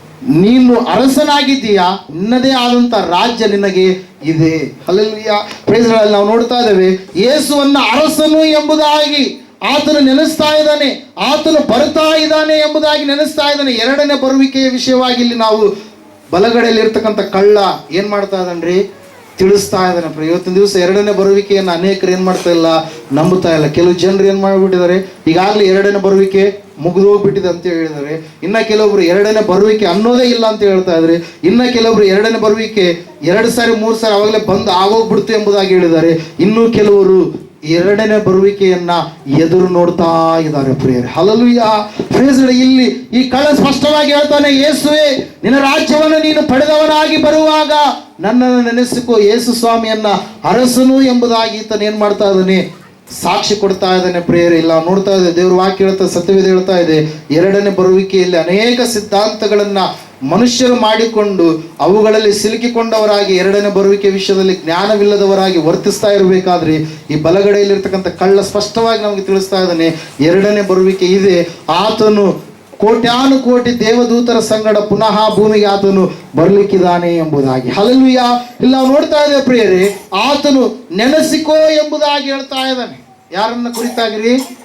ನೀನು ಅರಸನಾಗಿದ್ದೀಯಾ? ನಿನ್ನದೇ ಆದಂತ ರಾಜ್ಯ ನಿನಗೆ ಇದೆ. ಅಲ್ಲಿಯ ಪ್ರೇಸ್ಗಳಲ್ಲಿ ನಾವು ನೋಡ್ತಾ ಇದ್ದೇವೆ, ಯೇಸುವನ್ನ ಅರಸನು ಎಂಬುದಾಗಿ ಆತನು ನೆನೆಸ್ತಾ ಇದ್ದಾನೆ, ಆತನು ಬರ್ತಾ ಇದ್ದಾನೆ ಎಂಬುದಾಗಿ ನೆನೆಸ್ತಾ ಇದ್ದಾನೆ. ಎರಡನೇ ಬರುವಿಕೆಯ ವಿಷಯವಾಗಿ ಇಲ್ಲಿ ನಾವು ಬಲಗಡೆಯಲ್ಲಿ ಇರ್ತಕ್ಕಂಥ ಕಳ್ಳ ಏನ್ ಮಾಡ್ತಾ ಇದ್ದಾನ್ರಿ ತಿಳಿಸ್ತಾ ಇದ್ದಾನೆ ಇವತ್ತಿನ ದಿವಸ ಎರಡನೇ ಬರುವಿಕೆಯನ್ನು ಅನೇಕರು ಏನ್ ಮಾಡ್ತಾ ಇಲ್ಲ, ನಂಬುತ್ತಾ ಇಲ್ಲ. ಕೆಲವು ಜನರು ಏನ್ ಮಾಡ್ಬಿಟ್ಟಿದ್ದಾರೆ, ಈಗಾಗಲೇ ಎರಡನೇ ಬರುವಿಕೆ ಮುಗಿದು ಹೋಗ್ಬಿಟ್ಟಿದೆ ಅಂತ ಹೇಳಿದರೆ, ಇನ್ನ ಕೆಲವೊಬ್ರು ಎರಡನೇ ಬರುವಿಕೆ ಅನ್ನೋದೇ ಇಲ್ಲ ಅಂತ ಹೇಳ್ತಾ ಇದ್ದಾರೆ ಇನ್ನ ಕೆಲವೊಬ್ರು ಎರಡನೇ ಬರುವಿಕೆ ಎರಡು ಸಾರಿ, ಮೂರು ಸಾರಿ ಅವಾಗಲೇ ಬಂದು ಆಗೋಗ್ಬಿಡ್ತು ಎಂಬುದಾಗಿ ಹೇಳಿದ್ದಾರೆ ಇನ್ನೂ ಕೆಲವರು ಎರಡನೇ ಬರುವಿಕೆಯನ್ನ ಎದುರು ನೋಡ್ತಾ ಇದ್ದಾರೆ ಪ್ರಿಯರೇ. ಹಲಲು ಇಲ್ಲಿ ಈ ಕಳ ಸ್ಪಷ್ಟವಾಗಿ ಹೇಳ್ತಾನೆ, ಯೇಸುವೆ, ನಿನ್ನ ರಾಜ್ಯವನ್ನು ನೀನು ಪಡೆದವನಾಗಿ ಬರುವಾಗ ನನ್ನನ್ನು ನೆನೆಸಿಕೋ ಯೇಸು ಸ್ವಾಮಿಯನ್ನ ಅರಸನು ಎಂಬುದಾಗಿ ಈತನ ಏನ್ ಮಾಡ್ತಾ ಇದ್ದಾನೆ? ಸಾಕ್ಷಿ ಕೊಡ್ತಾ ಇದ್ದಾನೆ ಪ್ರೇಯರ್. ಇಲ್ಲ, ನೋಡ್ತಾ ಇದೆ ದೇವ್ರ ವಾಕ್ಯ ಹೇಳ್ತಾ, ಸತ್ಯವೇದ ಹೇಳ್ತಾ ಇದೆ. ಎರಡನೇ ಬರುವಿಕೆಯಲ್ಲಿ ಅನೇಕ ಸಿದ್ಧಾಂತಗಳನ್ನ ಮನುಷ್ಯರು ಮಾಡಿಕೊಂಡು ಅವುಗಳಲ್ಲಿ ಸಿಲುಕಿಕೊಂಡವರಾಗಿ ಎರಡನೇ ಬರುವಿಕೆ ವಿಷಯದಲ್ಲಿ ಜ್ಞಾನವಿಲ್ಲದವರಾಗಿ ವರ್ತಿಸ್ತಾ ಇರಬೇಕಾದ್ರೆ ಈ ಬಲಗಡೆಯಲ್ಲಿರ್ತಕ್ಕಂಥ ಕಳ್ಳ ಸ್ಪಷ್ಟವಾಗಿ ನಮಗೆ ತಿಳಿಸ್ತಾ ಇದ್ದಾನೆ. ಎರಡನೇ ಬರುವಿಕೆ ಇದೆ. ಆತನು ಕೋಟ್ಯಾನು ಕೋಟಿ ದೇವದೂತರ ಸಂಗಡ ಪುನಃ ಭೂಮಿಗೆ ಆತನು ಬರಲಿಕ್ಕಿದ್ದಾನೆ ಎಂಬುದಾಗಿ. ಹಲಲ್ವಿಯಾ ಇಲ್ಲ, ನೋಡ್ತಾ ಇದ್ದೇವೆ ಪ್ರಿಯರೇ. ಆತನು ನೆನೆಸಿಕೋ ಎಂಬುದಾಗಿ ಹೇಳ್ತಾ ಇದ್ದಾನೆ. ಯಾರನ್ನ ಕುರಿತಾಗಿರಿ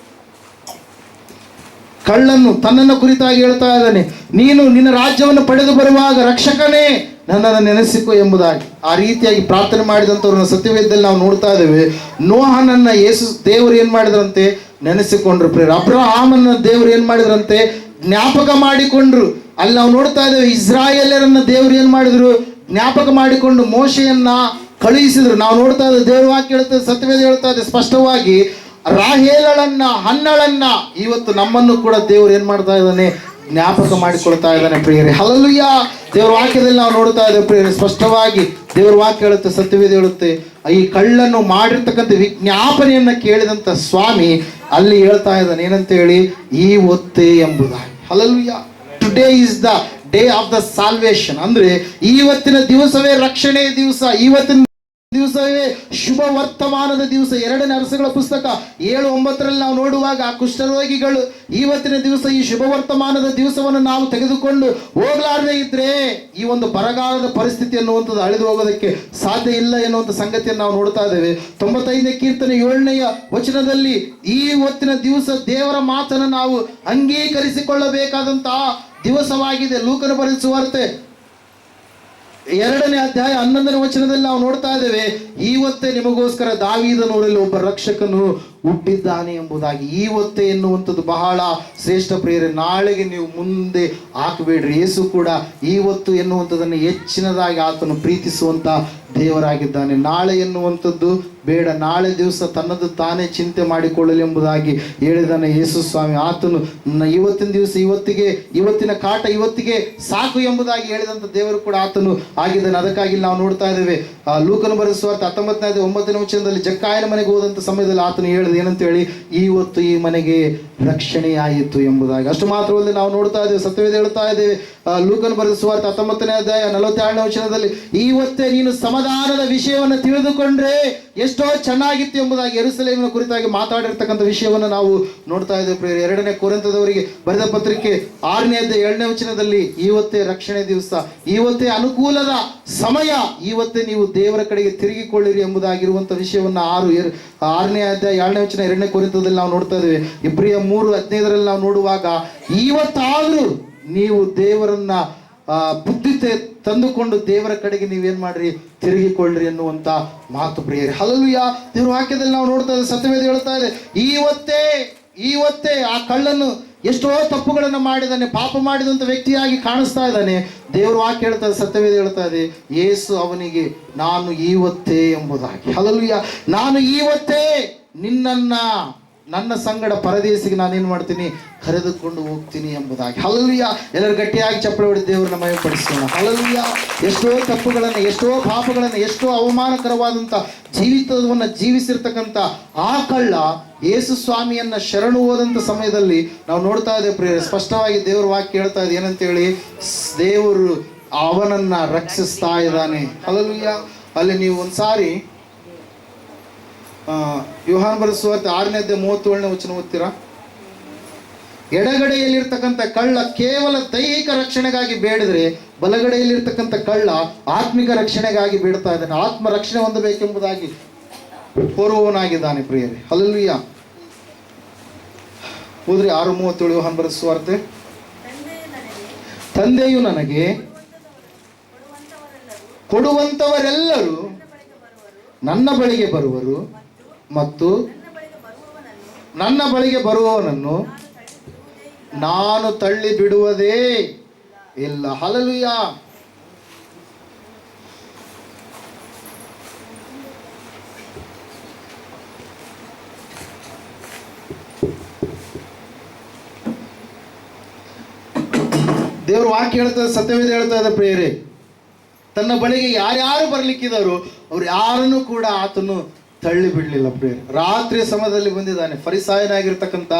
ಕಳ್ಳನ್ನು, ತನ್ನನ್ನು ಕುರಿತಾಗಿ ಹೇಳ್ತಾ ಇದ್ದಾನೆ. ನೀನು ನಿನ್ನ ರಾಜ್ಯವನ್ನು ಪಡೆದು ಬರುವಾಗ ರಕ್ಷಕನೇ ನನ್ನನ್ನು ನೆನೆಸಿಕೊ ಎಂಬುದಾಗಿ. ಆ ರೀತಿಯಾಗಿ ಪ್ರಾರ್ಥನೆ ಮಾಡಿದಂಥವ್ರನ್ನ ಸತ್ಯವೇದದಲ್ಲಿ ನಾವು ನೋಡ್ತಾ ಇದ್ದೇವೆ. ನೋಹನನ್ನ ಯೇಸು ದೇವರು ಏನ್ ಮಾಡಿದ್ರಂತೆ? ನೆನೆಸಿಕೊಂಡ್ರು. ಪ್ರೇರ ಅಬ್ರಹಾಮನ್ನ ದೇವರು ಏನ್ ಮಾಡಿದ್ರಂತೆ? ಜ್ಞಾಪಕ ಮಾಡಿಕೊಂಡ್ರು. ಅಲ್ಲಿ ನಾವು ನೋಡ್ತಾ ಇದ್ದೇವೆ ಇಸ್ರಾಯೇಲರನ್ನ ದೇವರು ಏನ್ ಮಾಡಿದ್ರು? ಜ್ಞಾಪಕ ಮಾಡಿಕೊಂಡು ಮೋಶೆಯನ್ನ ಕಳುಹಿಸಿದ್ರು. ನಾವು ನೋಡ್ತಾ ಇದ್ದೇವೆ ದೇವವಾಕ್ಯ ಹೇಳ್ತದೆ ಸತ್ಯವೇದ ಹೇಳ್ತಾ ಇದೆ ಸ್ಪಷ್ಟವಾಗಿ ರಾಹೇಲಳನ್ನ, ಹನ್ನಳನ್ನ, ಇವತ್ತು ನಮ್ಮನ್ನು ಕೂಡ ದೇವರು ಏನ್ ಮಾಡ್ತಾ ಇದ್ದಾನೆ? ಜ್ಞಾಪಕ ಮಾಡಿಕೊಳ್ತಾ ಇದ್ದಾನೆ ಪ್ರಿಯರೇ. ಹಲಲುಯ್ಯ ದೇವರ ವಾಕ್ಯದಲ್ಲಿ ನಾವು ನೋಡ್ತಾ ಇದ್ದೇವೆ ಪ್ರಿಯರೇ, ಸ್ಪಷ್ಟವಾಗಿ ದೇವರ ವಾಕ್ಯ ಹೇಳುತ್ತೆ, ಸತ್ಯವೇದ ಹೇಳುತ್ತೆ. ಈ ಕಳ್ಳನ್ನು ಮಾಡಿರ್ತಕ್ಕಂಥ ವಿಜ್ಞಾಪನೆಯನ್ನ ಕೇಳಿದಂತ ಸ್ವಾಮಿ ಅಲ್ಲಿ ಹೇಳ್ತಾ ಇದ್ದಾನೆ, ಏನಂತ ಹೇಳಿ? ಈ ಒತ್ತೆ ಎಂಬುದಾಗಿ. Hallelujah today is the day of the salvation ಅಂದ್ರೆ ಇವತ್ತಿನ ದಿವಸವೇ ರಕ್ಷಣೆಯ ದಿವಸ ಇವತ್ತಿನ ದಿವಸವೇ ಶುಭ ವರ್ತಮಾನದ ದಿವಸ. ಎರಡನೇ ಅರಸುಗಳ ಪುಸ್ತಕ ಏಳು ಒಂಬತ್ತರಲ್ಲಿ ನಾವು ನೋಡುವಾಗ ಆ ಕುಷ್ಠರೋಗಿಗಳು ಇವತ್ತಿನ ದಿವಸ ಈ ಶುಭ ವರ್ತಮಾನದ ದಿವಸವನ್ನು ನಾವು ತೆಗೆದುಕೊಂಡು ಹೋಗಲಾರದೆ ಇದ್ರೆ ಈ ಒಂದು ಬರಗಾಲದ ಪರಿಸ್ಥಿತಿ ಅನ್ನುವಂಥದ್ದು ಅಳಿದು ಹೋಗೋದಕ್ಕೆ ಸಾಧ್ಯ ಇಲ್ಲ ಎನ್ನುವಂಥ ಸಂಗತಿಯನ್ನು ನಾವು ನೋಡ್ತಾ ಇದ್ದೇವೆ. ತೊಂಬತ್ತೈದನೇ ಕೀರ್ತನೆ ಏಳನೆಯ ವಚನದಲ್ಲಿ ಈ ಹೊತ್ತಿನ ದಿವಸ ದೇವರ ಮಾತನ್ನು ನಾವು ಅಂಗೀಕರಿಸಿಕೊಳ್ಳಬೇಕಾದಂತಹ ದಿವಸವಾಗಿದೆ. ಲೂಕನ ಬರೆಸುವಾರ್ತೆ ಎರಡನೇ ಅಧ್ಯಾಯ ಹನ್ನೊಂದನೇ ವಚನದಲ್ಲಿ ನಾವು ನೋಡ್ತಾ ಇದ್ದೇವೆ, ಈವತ್ತೇ ನಿಮಗೋಸ್ಕರ ದಾವಿದನೂರಲ್ಲಿ ಒಬ್ಬ ರಕ್ಷಕನು ಹುಟ್ಟಿದ್ದಾನೆ ಎಂಬುದಾಗಿ. ಈವತ್ತೇ ಎನ್ನುವಂಥದ್ದು ಬಹಳ ಶ್ರೇಷ್ಠ ಪ್ರಿಯರೇ, ನಾಳೆಗೆ ನೀವು ಮುಂದೆ ಹಾಕಬೇಡ್ರಿ. ಯೇಸು ಕೂಡ ಇವತ್ತು ಎನ್ನುವಂಥದ್ದನ್ನು ಹೆಚ್ಚಿನದಾಗಿ ಆತನು ಪ್ರೀತಿಸುವಂತ ದೇವರಾಗಿದ್ದಾನೆ. ನಾಳೆ ಎನ್ನುವಂಥದ್ದು ಬೇಡ, ನಾಳೆ ದಿವಸ ತನ್ನದು ತಾನೇ ಚಿಂತೆ ಮಾಡಿಕೊಳ್ಳಲಿ ಎಂಬುದಾಗಿ ಹೇಳಿದಾನೆ ಯೇಸು ಸ್ವಾಮಿ. ಆತನು ಇವತ್ತಿನ ದಿವಸ ಇವತ್ತಿಗೆ, ಇವತ್ತಿನ ಕಾಟ ಇವತ್ತಿಗೆ ಸಾಕು ಎಂಬುದಾಗಿ ಹೇಳಿದಂತ ದೇವರು ಕೂಡ ಆತನು ಆಗಿದ್ದಾನೆ. ಅದಕ್ಕಾಗಿ ನಾವು ನೋಡ್ತಾ ಇದ್ದೇವೆ ಲೂಕನ ಬರೆಸುವಾರ್ಥ ಹತ್ತೊಂಬತ್ತನೇ ಒಂಬತ್ತನೇ ವಚನದಲ್ಲಿ ಜಕ್ಕಾಯನ ಮನೆಗೆ ಹೋದಂಥ ಸಮಯದಲ್ಲಿ ಆತನು ಹೇಳಿದ ಏನಂತ ಹೇಳಿ ಇವತ್ತು ಈ ಮನೆಗೆ ರಕ್ಷಣೆಯಾಯಿತು ಎಂಬುದಾಗಿ. ಅಷ್ಟು ಮಾತ್ರವಲ್ಲದೆ ನಾವು ನೋಡ್ತಾ ಇದ್ದೇವೆ, ಸತ್ಯವೇದ ಹೇಳ್ತಾ ಇದ್ದೇವೆ ಲೂಕನ್ ಬರೆದ ಸುವಾರ್ಥ ಹತ್ತೊಂಬತ್ತನೇ ಅಧ್ಯಾಯ ನಲವತ್ತೆರಡನೇ ವಚನದಲ್ಲಿ ಇವತ್ತೇ ನೀನು ಸಮಾಧಾನದ ವಿಷಯವನ್ನು ತಿಳಿದುಕೊಂಡ್ರೆ ಎಷ್ಟೋ ಚೆನ್ನಾಗಿತ್ತು ಎಂಬುದಾಗಿ ಎರುಸಲೇಮಿನ ಕುರಿತಾಗಿ ಮಾತಾಡಿರ್ತಕ್ಕಂಥ ವಿಷಯವನ್ನು ನಾವು ನೋಡ್ತಾ ಇದ್ದೇವೆ ಪ್ರಿಯರು. ಎರಡನೇ ಕುರಿತದವರಿಗೆ ಬರೆದ ಪತ್ರಿಕೆ ಆರನೇ ಏಳನೇ ವಚನದಲ್ಲಿ ಇವತ್ತೇ ರಕ್ಷಣೆ ದಿವಸ ಇವತ್ತೇ ಅನುಕೂಲದ ಸಮಯ ಇವತ್ತೇ ನೀವು ದೇವರ ಕಡೆಗೆ ತಿರುಗಿಕೊಳ್ಳಿರಿ ಎಂಬುದಾಗಿರುವಂಥ ವಿಷಯವನ್ನು ಆರು ಎರ್- ಆರನೇ ಅಧ್ಯಾಯ ಏಳನೇ ವಚನ, ಎರಡನೇ ಕುರಿತದಲ್ಲಿ ನಾವು ನೋಡ್ತಾ ಇದ್ದೇವೆ. ಇಬ್ರಿಯ ಮೂರು ಹದಿನೈದರಲ್ಲಿ ನಾವು ನೋಡುವಾಗ ಇವತ್ತಾದರೂ ನೀವು ದೇವರನ್ನ ಆ, ಬುದ್ಧಿ ತಂದುಕೊಂಡು ದೇವರ ಕಡೆಗೆ ನೀವೇನು ಮಾಡ್ರಿ? ತಿರುಗಿಕೊಳ್ಳ್ರಿ ಎನ್ನುವಂತ ಮಾತು ಪ್ರಿಯರೇ. ಯಾ ದೇವ್ರ ವಾಕ್ಯದಲ್ಲಿ ನಾವು ನೋಡ್ತಾ ಇದ್ದೇವೆ ಸತ್ಯವೇದ ಹೇಳ್ತಾ ಇದೆ ಇವತ್ತೇ ಇವತ್ತೇ ಆ ಕಳ್ಳನ್ನು ಎಷ್ಟೋ ತಪ್ಪುಗಳನ್ನು ಮಾಡಿದಾನೆ ಪಾಪ ಮಾಡಿದಂಥ ವ್ಯಕ್ತಿಯಾಗಿ ಕಾಣಿಸ್ತಾ ಇದ್ದಾನೆ. ದೇವ್ರ ವಾಕ್ಯ ಹೇಳ್ತಾ ಸತ್ಯವೇದ ಹೇಳ್ತಾ ಇದೆ ಏಸು ಅವನಿಗೆ ನಾನು ಇವತ್ತೇ ಎಂಬುದಾಗಿ. ಹಲಲುಯ ನಾನು ಇವತ್ತೇ ನಿನ್ನನ್ನ ನನ್ನ ಸಂಗಡ ಪರದೇಶಿಗೆ ನಾನೇನು ಮಾಡ್ತೀನಿ? ಕರೆದುಕೊಂಡು ಹೋಗ್ತೀನಿ ಎಂಬುದಾಗಿ. ಹಲಲ್ಯ ಎಲ್ಲರೂ ಗಟ್ಟಿಯಾಗಿ ಚಪ್ಪಳೆ ಹೊಡೆದು ದೇವರನ್ನ ಮಯಪಡಿಸೋಣ ಹಲಲ್ಯ ಎಷ್ಟೋ ತಪ್ಪುಗಳನ್ನು, ಎಷ್ಟೋ ಪಾಪಗಳನ್ನು, ಎಷ್ಟೋ ಅವಮಾನಕರವಾದಂಥ ಜೀವಿತವನ್ನು ಜೀವಿಸಿರ್ತಕ್ಕಂಥ ಆ ಕಳ್ಳ ಯೇಸು ಸ್ವಾಮಿಯನ್ನ ಶರಣು ಹೋದಂಥ ಸಮಯದಲ್ಲಿ ನಾವು ನೋಡ್ತಾ ಇದ್ದೇವೆ ಪ್ರಿಯ ಸ್ಪಷ್ಟವಾಗಿ ದೇವರ ವಾಕ್ಯ ಹೇಳ್ತಾ ಇದೆ. ಏನಂತೇಳಿ? ದೇವರು ಅವನನ್ನ ರಕ್ಷಿಸ್ತಾ ಇದ್ದಾನೆ. ಹಲಲುಯ್ಯ ಅಲ್ಲಿ ನೀವು ಒಂದ್ಸಾರಿ ಯೋಹಾನ್ ಬರೆಸುವಂತೆ ಆರನೇ ಅಧ್ಯಾಯ ಮೂವತ್ತೇಳನೇ ವಚನ ಓದ್ತೀರಾ? ಎಡಗಡೆಯಲ್ಲಿರ್ತಕ್ಕಂಥ ಕಳ್ಳ ಕೇವಲ ದೈಹಿಕ ರಕ್ಷಣೆಗಾಗಿ ಬೇಡಿದ್ರೆ ಬಲಗಡೆಯಲ್ಲಿರ್ತಕ್ಕಂಥ ಕಳ್ಳ ಆತ್ಮಿಕ ರಕ್ಷಣೆಗಾಗಿ ಬೇಡ್ತಾ ಇದ್ದಾನೆ. ಆತ್ಮ ರಕ್ಷಣೆ ಹೊಂದಬೇಕೆಂಬುದಾಗಿ ಕೋರುವವನಾಗಿದ್ದಾನೆ ಪ್ರಿಯರೇ. ಅಲ್ಲಿಯ ಹೋದ್ರಿ ಆರು ಮೂವತ್ತೇಳು ವ್ಯೂಹಾನ್ ಬರೆಸುವಾರ್ತೆ ತಂದೆಯು ನನಗೆ ಕೊಡುವಂತವರೆಲ್ಲರೂ ನನ್ನ ಬಳಿಗೆ ಬರುವರು. ಮತ್ತು ನನ್ನ ಬಳಿಗೆ ಬರುವವನನ್ನು ನಾನು ತಳ್ಳಿ ಬಿಡುವುದೇ ಇಲ್ಲ. ಹಲಲುಯ್ಯ ದೇವ್ರ ವಾಕ್ಯ ಹೇಳ್ತದೆ ಸತ್ಯವೇದ ಹೇಳ್ತಾ ಇದ್ದ ಪ್ರೇರೆ ತನ್ನ ಬಳಿಗೆ ಯಾರ್ಯಾರು ಬರ್ಲಿಕ್ಕಿದಾರೋ ಅವ್ರು ಯಾರನ್ನು ಕೂಡ ಆತನು ತಳ್ಳಿ ಬಿಡಲಿಲ್ಲ ಪ್ರೇಯರ್. ರಾತ್ರಿ ಸಮಯದಲ್ಲಿ ಬಂದಿದ್ದಾನೆ. ಫರಿಸಾಯನಾಗಿರ್ತಕ್ಕಂಥ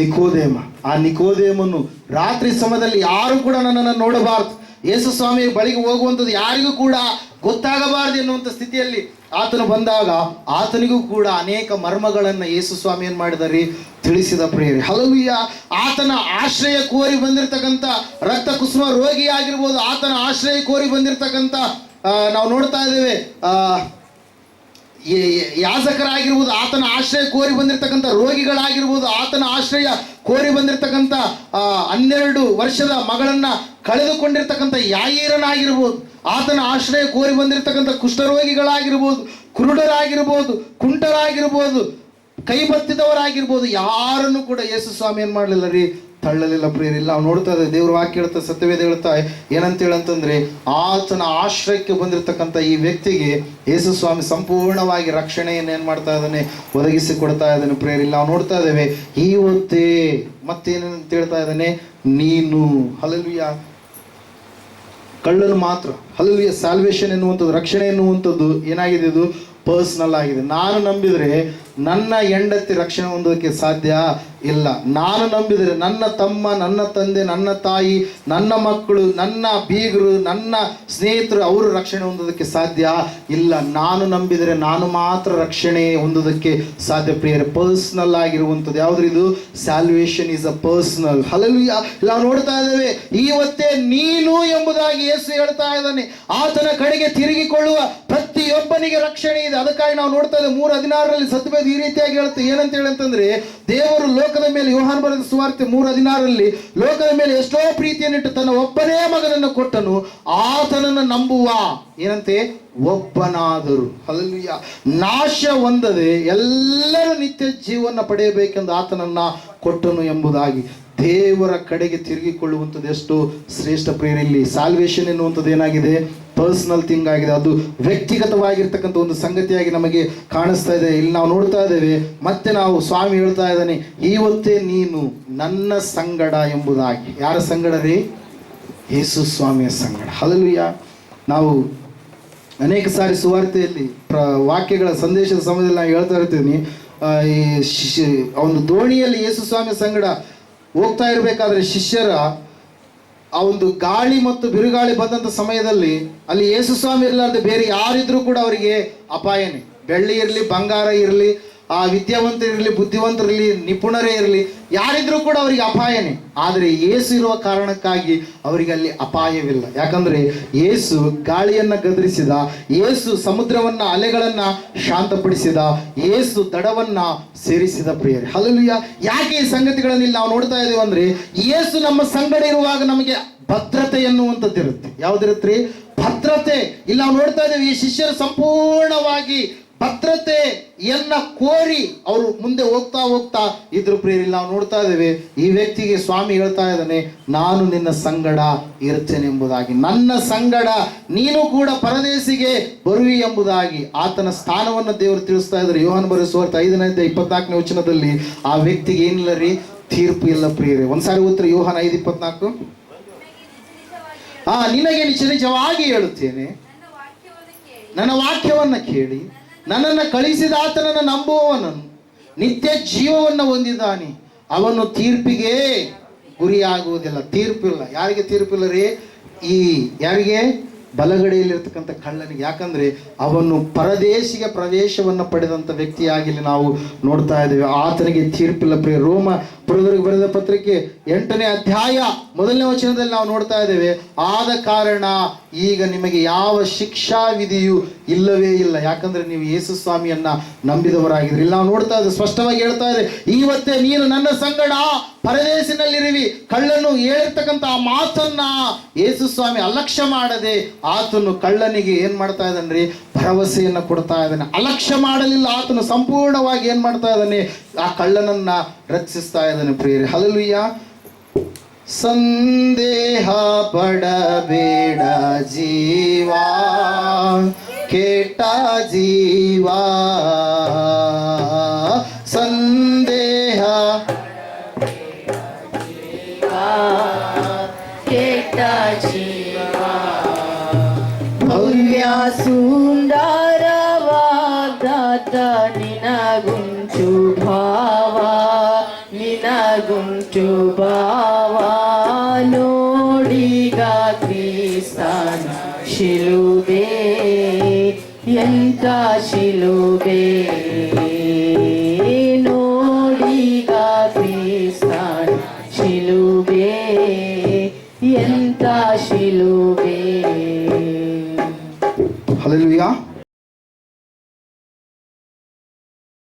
ನಿಕೋದೇಮ. ಆ ನಿಕೋದೇಮನ್ನು ರಾತ್ರಿ ಸಮಯದಲ್ಲಿ ಯಾರು ಕೂಡ ನನ್ನನ್ನು ನೋಡಬಾರ್ದು. ಯೇಸು ಸ್ವಾಮಿ ಬಳಿಗೆ ಹೋಗುವಂಥದ್ದು ಯಾರಿಗೂ ಕೂಡ ಗೊತ್ತಾಗಬಾರದು ಎನ್ನುವಂಥ ಸ್ಥಿತಿಯಲ್ಲಿ ಆತನು ಬಂದಾಗ ಆತನಿಗೂ ಕೂಡ ಅನೇಕ ಮರ್ಮಗಳನ್ನು ಯೇಸು ಸ್ವಾಮಿ ಏನು ಮಾಡಿದರಿ ತಿಳಿಸಿದ ಪ್ರಿಯರೇ. ಹಲವಿಯ ಆತನ ಆಶ್ರಯ ಕೋರಿ ಬಂದಿರತಕ್ಕಂಥ ರಕ್ತ ಕುಸುಮ ರೋಗಿಯಾಗಿರ್ಬೋದು. ಆತನ ಆಶ್ರಯ ಕೋರಿ ಬಂದಿರತಕ್ಕಂಥ ನಾವು ನೋಡ್ತಾ ಇದ್ದೇವೆ ಯಾಜಕರಾಗಿರ್ಬೋದು ಆತನ ಆಶ್ರಯ ಕೋರಿ ಬಂದಿರತಕ್ಕಂಥ ರೋಗಿಗಳಾಗಿರ್ಬೋದು ಆತನ ಆಶ್ರಯ ಕೋರಿ ಬಂದಿರತಕ್ಕಂಥ ಹನ್ನೆರಡು ವರ್ಷದ ಮಗಳನ್ನ ಕಳೆದುಕೊಂಡಿರ್ತಕ್ಕಂಥ ಯಾಯೀರನಾಗಿರ್ಬೋದು, ಆತನ ಆಶ್ರಯ ಕೋರಿ ಬಂದಿರತಕ್ಕಂಥ ಕುಷ್ಠರೋಗಿಗಳಾಗಿರ್ಬೋದು, ಕುರುಡರಾಗಿರ್ಬೋದು, ಕುಂಟರಾಗಿರ್ಬೋದು ಕೈ ಬತ್ತಿದವರಾಗಿರ್ಬೋದು ಯಾರನ್ನು ಕೂಡ ಯೇಸು ಸ್ವಾಮಿ ಏನು ಮಾಡಲಿಲ್ಲ ರೀ? ತಳ್ಳಲಿಲ್ಲ ಪ್ರಿಯರಿಲ್ಲ. ನಾವು ನೋಡ್ತಾ ಇದ್ದೇವೆ ದೇವ್ರ ವಾಕ್ಯ ಹೇಳ್ತಾ, ಸತ್ಯವೇದ ಹೇಳ್ತಾ ಏನಂತ ಹೇಳಂತಂದ್ರೆ ಆತನ ಆಶ್ರಯಕ್ಕೆ ಬಂದಿರತಕ್ಕಂಥ ಈ ವ್ಯಕ್ತಿಗೆ ಯೇಸು ಸ್ವಾಮಿ ಸಂಪೂರ್ಣವಾಗಿ ರಕ್ಷಣೆಯನ್ನು ಏನು ಮಾಡ್ತಾ ಇದ್ದಾನೆ, ಒದಗಿಸಿ ಕೊಡ್ತಾ ಇದ್ದಾನೆ ಪ್ರಿಯರಿಲ್ಲ. ನಾವು ನೋಡ್ತಾ ಇದ್ದೇವೆ ಇವತ್ತೇ ಮತ್ತೇನಂತ ಹೇಳ್ತಾ ಇದ್ದಾನೆ, ನೀನು ಹಲಲ್ವಿಯ ಕಳ್ಳನು ಮಾತ್ರ. ಹಲಲ್ವಿಯ ಸಾಲ್ವೇಷನ್ ಎನ್ನುವಂಥದ್ದು, ರಕ್ಷಣೆ ಎನ್ನುವಂಥದ್ದು ಏನಾಗಿದೆ ಇದು? ಪರ್ಸ್ನಲ್ ಆಗಿದೆ. ನಾನು ನಂಬಿದರೆ ನನ್ನ ಹೆಂಡತಿ ರಕ್ಷಣೆ ಹೊಂದೋಕೆ ಸಾಧ್ಯ ಇಲ್ಲ. ನಾನು ನಂಬಿದರೆ ನನ್ನ ತಮ್ಮ, ನನ್ನ ತಂದೆ, ನನ್ನ ತಾಯಿ, ನನ್ನ ಮಕ್ಕಳು, ನನ್ನ ಬೀಗರು, ನನ್ನ ಸ್ನೇಹಿತರು ಅವರು ರಕ್ಷಣೆ ಹೊಂದೋದಕ್ಕೆ ಸಾಧ್ಯ ಇಲ್ಲ. ನಾನು ನಂಬಿದರೆ ನಾನು ಮಾತ್ರ ರಕ್ಷಣೆ ಹೊಂದೋದಕ್ಕೆ ಸಾಧ್ಯ. ಪ್ರಿಯರೇ ಪರ್ಸ್ನಲ್ ಆಗಿರುವಂಥದ್ದು ಯಾವ್ದು ಇದು? ಸ್ಯಾಲ್ವೇಷನ್ ಇಸ್ ಅ ಪರ್ಸ್ನಲ್ ಹಲವು ನಾವು ನೋಡ್ತಾ ಇದ್ದೇವೆ ಇವತ್ತೇ ನೀನು ಎಂಬುದಾಗಿ ಯೇಸು ಹೇಳ್ತಾ ಇದ್ದಾನೆ. ಆತನ ಕಡೆಗೆ ತಿರುಗಿಕೊಳ್ಳುವ ಪ್ರತಿಯೊಬ್ಬನಿಗೆ ರಕ್ಷಣೆ ಇದೆ. ಅದಕ್ಕಾಗಿ ನಾವು ನೋಡ್ತಾ ಇದ್ದೇವೆ, ಮೂರು ಹದಿನಾರರಲ್ಲಿ ಈ ರೀತಿಯಾಗಿ ಹೇಳುತ್ತೆ. ಏನಂತ ಹೇಳಂತಂದ್ರೆ ದೇವರು ಲೋಕದ ಮೇಲೆ ಯೋಹಾನ್ ಬರೆದ ಸುವಾರ್ತೆ ಮೂರು ಹದಿನಾರರಲ್ಲಿ ಲೋಕದ ಮೇಲೆ ಎಷ್ಟೋ ಪ್ರೀತಿಯನ್ನಿಟ್ಟು ತನ್ನ ಒಬ್ಬನೇ ಮಗನನ್ನು ಕೊಟ್ಟನು, ಆತನನ್ನು ನಂಬುವ ಏನಂತೆ? ಒಬ್ಬನಾದರು. ಅಲ್ಲಿಯ ನಾಶ ಹೊಂದದೆ ಎಲ್ಲರೂ ನಿತ್ಯ ಜೀವನ ಪಡೆಯಬೇಕೆಂದು ಆತನನ್ನ ಕೊಟ್ಟನು ಎಂಬುದಾಗಿ. ದೇವರ ಕಡೆಗೆ ತಿರುಗಿಕೊಳ್ಳುವಂಥದ್ದು ಎಷ್ಟು ಶ್ರೇಷ್ಠ ಪ್ರೇರೆಯಲ್ಲಿ ಸಾಲ್ವೇಷನ್ ಎನ್ನುವಂಥದ್ದು ಏನಾಗಿದೆ? ಪರ್ಸನಲ್ ಥಿಂಗ್ ಆಗಿದೆ. ಅದು ವ್ಯಕ್ತಿಗತವಾಗಿರ್ತಕ್ಕಂಥ ಒಂದು ಸಂಗತಿಯಾಗಿ ನಮಗೆ ಕಾಣಿಸ್ತಾ ಇದೆ. ಇಲ್ಲಿ ನಾವು ನೋಡ್ತಾ ಇದ್ದೇವೆ, ಮತ್ತೆ ನಾವು ಸ್ವಾಮಿ ಹೇಳ್ತಾ ಇದ್ದಾನೆ ಇವತ್ತೇ ನೀನು ನನ್ನ ಸಂಗಡ ಎಂಬುದಾಗಿ. ಯಾರ ಸಂಗಡ ರೀ? ಯೇಸು ಸ್ವಾಮಿಯ ಸಂಗಡ. ಹಲಲುಯ್ಯ ನಾವು ಅನೇಕ ಸಾರಿ ಸುವಾರ್ತೆಯಲ್ಲಿ ಪ್ರ ವಾಕ್ಯಗಳ ಸಂದೇಶದ ಸಮಯದಲ್ಲಿ ನಾನು ಹೇಳ್ತಾ ಇರ್ತೀನಿ ಈ ಒಂದು ದೋಣಿಯಲ್ಲಿ ಯೇಸು ಸ್ವಾಮಿಯ ಸಂಗಡ ಹೋಗ್ತಾ ಇರಬೇಕಾದ್ರೆ ಶಿಷ್ಯರ ಆ ಒಂದು ಗಾಳಿ ಮತ್ತು ಬಿರುಗಾಳಿ ಬಂದಂಥ ಸಮಯದಲ್ಲಿ ಅಲ್ಲಿ ಯೇಸು ಸ್ವಾಮಿ ಇರಲಾರ್ದೆ ಬೇರೆ ಯಾರಿದ್ರೂ ಕೂಡ ಅವರಿಗೆ ಅಪಾಯನೇ. ಬೆಳ್ಳಿ ಇರಲಿ, ಬಂಗಾರ ಇರಲಿ ಆ ವಿದ್ಯಾವಂತರಿರಲಿ, ಬುದ್ಧಿವಂತರಿರಲಿ, ನಿಪುಣರೇ ಇರಲಿ, ಯಾರಿದ್ರೂ ಕೂಡ ಅವರಿಗೆ ಅಪಾಯನೇ. ಆದರೆ ಏಸು ಇರುವ ಕಾರಣಕ್ಕಾಗಿ ಅವರಿಗೆ ಅಲ್ಲಿ ಅಪಾಯವಿಲ್ಲ. ಯಾಕಂದ್ರೆ ಏಸು ಗಾಳಿಯನ್ನ ಗದರಿಸಿದ, ಏಸು ಸಮುದ್ರವನ್ನ, ಅಲೆಗಳನ್ನ ಶಾಂತಪಡಿಸಿದ, ಏಸು ದಡವನ್ನ ಸೇರಿಸಿದ ಪ್ರಿಯರೇ. ಹಲಲುಯ ಯಾಕೆ ಈ ಸಂಗತಿಗಳಲ್ಲಿ ನಾವು ನೋಡ್ತಾ ಇದ್ದೀವಿ ಅಂದ್ರೆ, ಏಸು ನಮ್ಮ ಸಂಗಡ ಇರುವಾಗ ನಮಗೆ ಭದ್ರತೆ ಎನ್ನುವಂಥದ್ದು ಇರುತ್ತೆ. ಭದ್ರತೆ. ಇಲ್ಲಿ ನಾವು ನೋಡ್ತಾ ಇದ್ದೇವೆ ಈ ಶಿಷ್ಯರು ಸಂಪೂರ್ಣವಾಗಿ ಭದ್ರತೆಯನ್ನ ಕೋರಿ ಅವರು ಮುಂದೆ ಹೋಗ್ತಾ ಹೋಗ್ತಾ ಇದ್ರ ಪ್ರಿಯರಲ್ಲಿ ನಾವು ನೋಡ್ತಾ ಇದ್ದೇವೆ. ಈ ವ್ಯಕ್ತಿಗೆ ಸ್ವಾಮಿ ಹೇಳ್ತಾ ಇದ್ದಾನೆ, ನಾನು ನಿನ್ನ ಸಂಗಡ ಇರ್ತೇನೆ ಎಂಬುದಾಗಿ ನನ್ನ ಸಂಗಡ ನೀನು ಕೂಡ ಪರದೇಶಿಗೆ ಬರುವಿ ಎಂಬುದಾಗಿ. ಆತನ ಸ್ಥಾನವನ್ನು ದೇವರು ತಿಳಿಸ್ತಾ ಇದ್ದಾರೆ. ಯೋಹನ್ ಬರೆಸುವಾರ್ಥ ಐದನೇ ಇಪ್ಪತ್ನಾಲ್ಕನೇ ವಚನದಲ್ಲಿ ಆ ವ್ಯಕ್ತಿಗೆ ಏನಿಲ್ಲ ರೀ ತೀರ್ಪು ಇಲ್ಲ ಪ್ರಿಯರೇ. ಒಂದ್ಸಾರಿ ಉತ್ತರ ಯೋಹನ್ ಐದು ಇಪ್ಪತ್ನಾಲ್ಕು. ಆ, ನಿನಗೆ ನಿಜ ನಿಜವಾಗಿ ಹೇಳುತ್ತೇನೆ. ನನ್ನ ವಾಕ್ಯವನ್ನ ಕೇಳಿ. ನನ್ನನ್ನು ಕಳಿಸಿದ ಆತನನ್ನ ನಂಬುವವನನ್ನು ನಿತ್ಯ ಜೀವವನ್ನು ಹೊಂದಿದ್ದಾನೆ. ಅವನು ತೀರ್ಪಿಗೆ ಗುರಿಯಾಗುವುದಿಲ್ಲ. ತೀರ್ಪಿಲ್ಲ. ಯಾರಿಗೆ ತೀರ್ಪಿಲ್ಲ ರೀ? ಈ ಯಾರಿಗೆ? ಬಲಗಡೆಯಲ್ಲಿರ್ತಕ್ಕಂಥ ಕಳ್ಳನಿಗೆ. ಯಾಕಂದ್ರೆ ಅವನು ಪರದೇಶಿಗೆ ಪ್ರವೇಶವನ್ನು ಪಡೆದಂಥ ವ್ಯಕ್ತಿಯಾಗಿಲ್ಲಿ ನಾವು ನೋಡ್ತಾ ಇದ್ದೇವೆ. ಆತನಿಗೆ ತೀರ್ಪಿಲ್ಲ ಪ್ರಿಯ ರೋಮ ಪುರದರಿಗೆ ಬರೆದ ಪತ್ರಿಕೆ ಎಂಟನೇ ಅಧ್ಯಾಯ ಮೊದಲನೇ ವಚನದಲ್ಲಿ ನಾವು ನೋಡ್ತಾ ಇದ್ದೇವೆ. ಆದ ಕಾರಣ ಈಗ ನಿಮಗೆ ಯಾವ ಶಿಕ್ಷಾ ವಿಧಿಯೂ ಇಲ್ಲವೇ ಇಲ್ಲ. ಯಾಕಂದ್ರೆ ನೀವು ಯೇಸು ಸ್ವಾಮಿಯನ್ನ ನಂಬಿದವರಾಗಿದ್ರಿ. ಇಲ್ಲಿ ನಾವು ನೋಡ್ತಾ ಇದ್ದೆ ಸ್ಪಷ್ಟವಾಗಿ ಹೇಳ್ತಾ ಇದೆ ಇವತ್ತೇ ನೀನು ನನ್ನ ಸಂಗಡ ಪರದೇಶಿನಲ್ಲಿರುವಿ. ಕಳ್ಳನು ಹೇಳಿರ್ತಕ್ಕಂಥ ಆ ಮಾತನ್ನ ಯೇಸು ಸ್ವಾಮಿ ಅಲಕ್ಷ್ಯ ಮಾಡದೆ ಆತನು ಕಳ್ಳನಿಗೆ ಏನ್ ಮಾಡ್ತಾ ಇದ್ದಾನ್ರಿ ಭರವಸೆಯನ್ನ ಕೊಡ್ತಾ ಇದ್ದಾನೆ. ಅಲಕ್ಷ್ಯ ಮಾಡಲಿಲ್ಲ, ಆತನು ಸಂಪೂರ್ಣವಾಗಿ ಏನ್ ಮಾಡ್ತಾ ಇದ್ದಾನೆ? ಆ ಕಳ್ಳನನ್ನ ರಕ್ಷಿಸ್ತಾ ಇದ್ದಾನೆ ಪ್ರೇರಿ ಹಲಲುಯ್ಯ संदेह पडबेडा जीवा खेटा जीवा. संदेह खेटा जीवा. भव्या सुंदर वाग्दात निनगुंचु भावा निनगुंचु भावा. ಶಿಲುಬೆ ಎಂತ ಶಿಲುಬೆ ನೋಡಿಗ ಕ್ರಿಸ್ತನ ಶಿಲುಬೆ ಎಂತ ಶಿಲುಬೆ ಹಲಲುಯ್ಯ